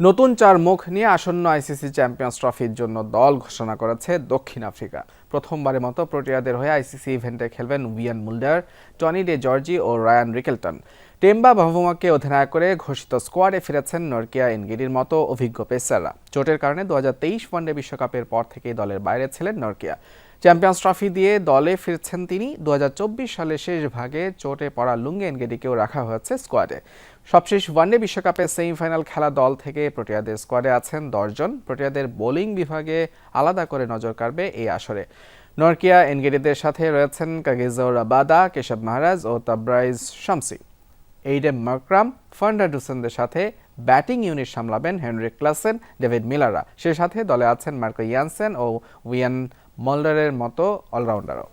নতুন চার মুখ নিয়ে আসন্ন আইসিসি চ্যাম্পিয়ন্স ট্রফির জন্য দল ঘোষণা করেছে দক্ষিণ আফ্রিকা। প্রথমবারের মতো প্রোটিয়াদের হয়ে আইসিসি ইভেন্টে খেলবেন Wiaan Mulder, Tony de Zorzi ও রায়ান রিকেলটন। টেম্বা বাভুমাকে অধিনায়ক করে ঘোষিত স্কোয়াডে ফিরেছেন নরকিয়া এনগিরির মতো অভিজ্ঞ পেসাররা। চোটের কারণে দু হাজার তেইশ ওয়ানডে বিশ্বকাপের পর থেকেই দলের বাইরে ছিলেন নরকিয়া। চ্যাম্পিয়ন্স ট্রফি দিয়ে দলে ফিরছেন তিনি। দু হাজার চব্বিশ সালের শেষ ভাগে চোটে পড়া লুঙ্গে এনগেডিকেও রাখা হয়েছে স্কোয়াডে। সবশেষ ওয়ানডে বিশ্বকাপের সেমিফাইনাল খেলা দল থেকে প্রোটিয়াদের স্কোয়াডে আছেন দশজন প্রোটিয়াদের বোলিং বিভাগে আলাদা করে নজর কাড়বে এই আসরে। নরকিয়া এনগেডিদের সাথে রয়েছেন কাগিজো রাবাদা কেশব মহারাজ ও তাবরাইজ শামসি। এইডেম মাকরাম ফার্নান্ডোসেনদের সাথে ব্যাটিং ইউনিট সামলাবেন হেনরিক ক্লাসেন, ডেভিড মিলারা সে সাথে দলে আছেন মার্কো ইয়ানসেন ও উইয়ান মল্ডারের মতো অলরাউন্ডারও।